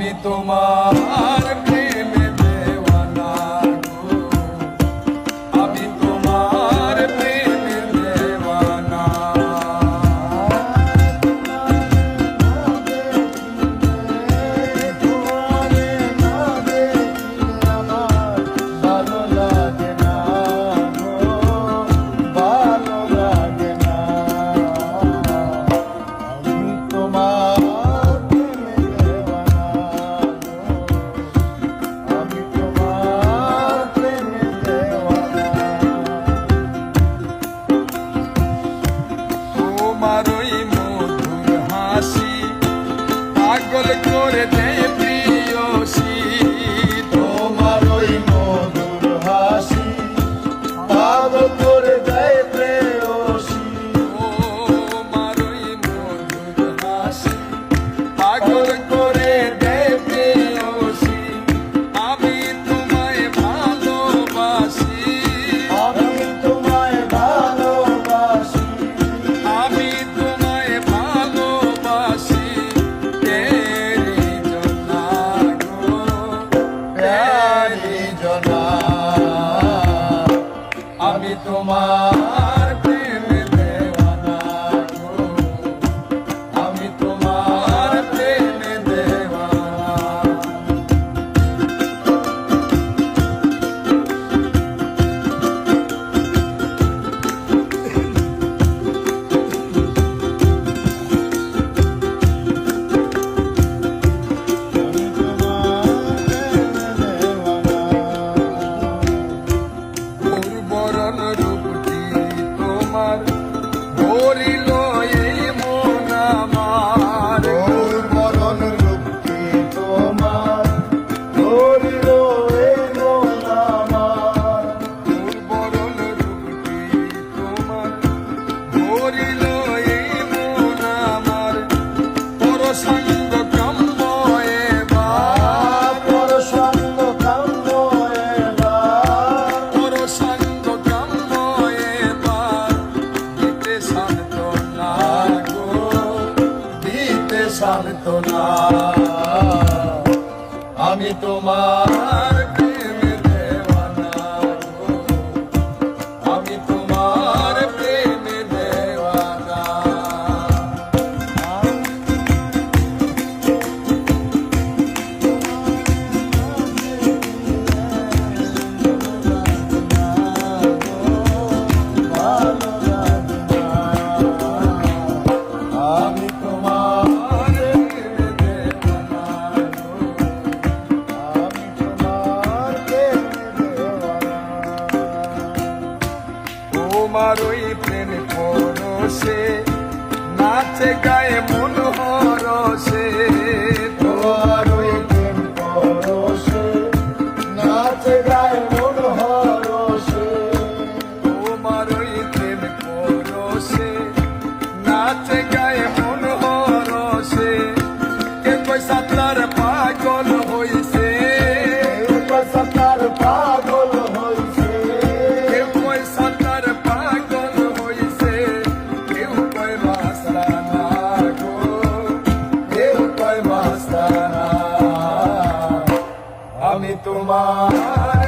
আমি তোমার পাগল করে দেয় প্রিয়সী আমি তোমার সান্ত্বনা আমি তোমার প্রেম দেওয়ানা। আমি তোমার তোমার ওই প্রেম পরশে, নাচে গায়ে মন হরসে। তোমার ওই প্রেম পরশে, নাচে গায়ে মন হরসে। তোমার ওই প্রেম পরশে, নাচে গায়ে মন হরসে। কে কই সাতলার পাগল হইছে? কে কই সাতলার পাগল Kumar.